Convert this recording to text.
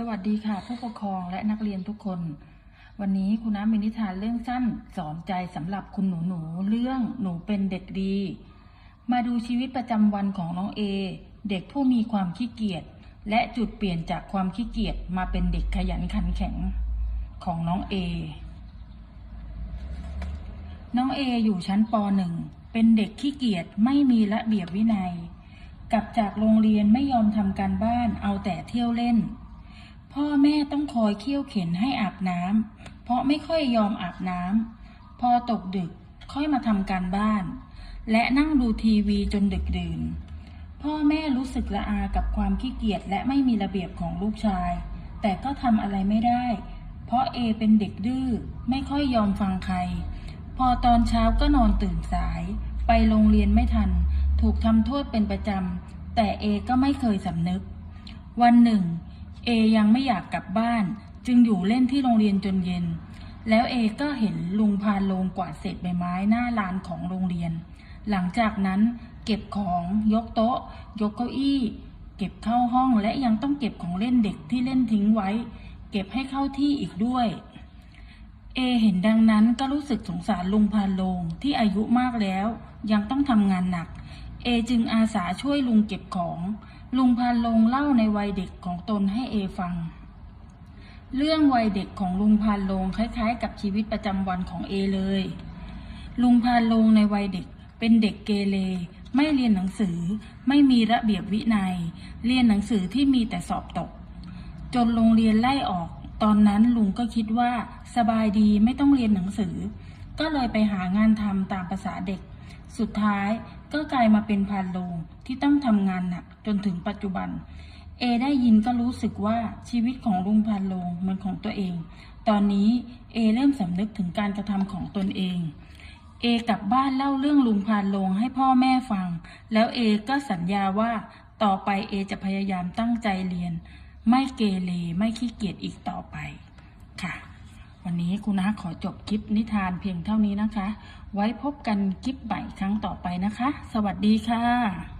สวัสดีค่ะ ผู้ปกครองและนักเรียนทุกคน วันนี้คุณน้ำมีนิทานเรื่องสั้นสอนใจสำหรับคุณหนูหนูๆเรื่องหนูเป็นเด็กดี มาดูชีวิตประจำวันของน้องเอเด็กผู้มีความขี้เกียจและจุดเปลี่ยนจากความขี้เกียจมาเป็นเด็กขยันขันแข็งของน้องเอน้องเออยู่ชั้นป .1 เป็นเด็กขี้เกียจไม่มีระเบียบวินัย กลับจากโรงเรียนไม่ยอมทำการบ้านเอาแต่เที่ยวเล่น พ่อแม่ต้องคอยเคี่ยวเข็นให้อาบน้ำเพราะไม่ค่อยยอมอาบน้ำพอตกดึกค่อยมาทำการบ้าน และนั่งดูทีวีจนดึกดื่น พ่อแม่รู้สึกละอากับความขี้เกียจและไม่มีระเบียบของลูกชาย แต่ก็ทำอะไรไม่ได้ เพราะเอเป็นเด็กดื้อไม่ค่อยยอมฟังใคร พอตอนเช้าก็นอนตื่นสาย ไปโรงเรียนไม่ทัน ถูกทำโทษเป็นประจำแต่เอก็ไม่เคยสำนึก วันหนึ่ง เอยังไม่อยากกลับบ้าน จึงอยู่เล่นที่โรงเรียนจนเย็น แล้วเอก็เห็นลุงพาโลงกวาดเศษใบไม้หน้าลานของโรงเรียน หลังจากนั้นเก็บของยกโต๊ะ ยกเก้าอี้ เก็บเข้าห้องและยังต้องเก็บของเล่นเด็กที่เล่นทิ้งไว้ เก็บให้เข้าที่อีกด้วย เอเห็นดังนั้นก็รู้สึกสงสารลุงพานโลงที่อายุมากแล้ว ยังต้องทำงานหนัก เอจึงอาสาช่วยลุงเก็บของ ลุงพานลงเล่าในวัยเด็กของตนให้เอฟัง เรื่องวัยเด็กของลุงพานลงคล้าย ๆ กับชีวิตประจำวันของเอเลย ลุงพานลงในวัยเด็ก เป็นเด็กเกเร ไม่เรียนหนังสือ ไม่มีระเบียบวินัย เรียนหนังสือที่มีแต่สอบตก จนโรงเรียนไล่ออก ตอนนั้นลุงก็คิดว่าสบายดีไม่ต้องเรียนหนังสือ ก็เลยไปหางานทำตามภาษาเด็ก สุดท้าย ก็กลายมาเป็นพานโรงที่ต้องทำงานหนักจนถึงปัจจุบัน เอได้ยินก็รู้สึกว่าชีวิตของลุงพานโรงเหมือนของตัวเอง ตอนนี้เอเริ่มสำนึกถึงการกระทำของตนเอง เอกลับบ้านเล่าเรื่องลุงพานโรงให้พ่อแม่ฟัง แล้วเอก็สัญญาว่าต่อไปเอจะพยายามตั้งใจเรียน ไม่เกเรไม่ขี้เกียจอีกต่อไปค่ะ วันนี้คุณนะขอจบคลิปนิทานเพียงเท่านี้นะคะ ไว้พบกันคลิปใหม่ครั้งต่อไปนะคะ สวัสดีค่ะ